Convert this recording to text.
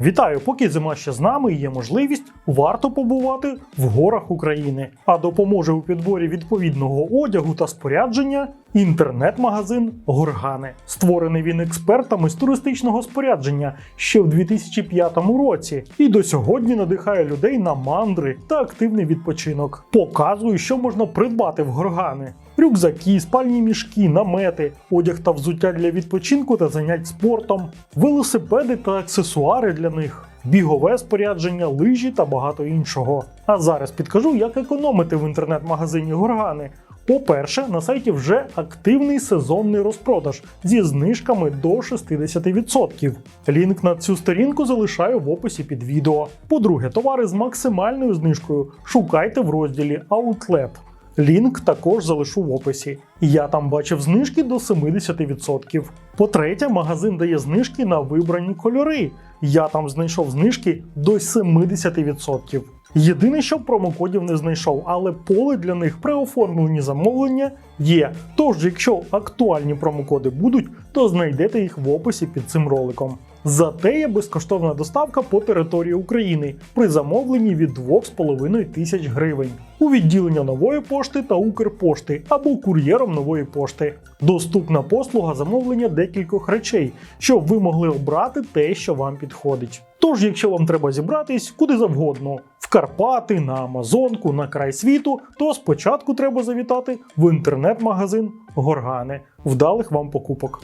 Вітаю! Поки зима ще з нами і є можливість, варто побувати в горах України. А допоможе у підборі відповідного одягу та спорядження інтернет-магазин Горгани. Створений він експертами з туристичного спорядження ще в 2005 році і до сьогодні надихає людей на мандри та активний відпочинок. Показує, що можна придбати в Горгани. Рюкзаки, спальні мішки, намети, одяг та взуття для відпочинку та занять спортом, велосипеди та аксесуари для них, бігове спорядження, лижі та багато іншого. А зараз підкажу, як економити в інтернет-магазині Горгани. По-перше, на сайті вже активний сезонний розпродаж зі знижками до 60%. Лінк на цю сторінку залишаю в описі під відео. По-друге, товари з максимальною знижкою шукайте в розділі Outlet. Лінк також залишу в описі. Я там бачив знижки до 70%. По-третє, магазин дає знижки на вибрані кольори. Я там знайшов знижки до 70%. Єдине, що промокодів не знайшов, але поле для них при оформленні замовлення є. Тож, якщо актуальні промокоди будуть, то знайдете їх в описі під цим роликом. Зате є безкоштовна доставка по території України при замовленні від 2,5 тисяч гривень у відділення нової пошти та Укрпошти або кур'єром нової пошти. Доступна послуга замовлення декількох речей, щоб ви могли обрати те, що вам підходить. Тож, якщо вам треба зібратись куди завгодно, в Карпати, на Амазонку, на край світу, то спочатку треба завітати в інтернет-магазин Горгани. Вдалих вам покупок.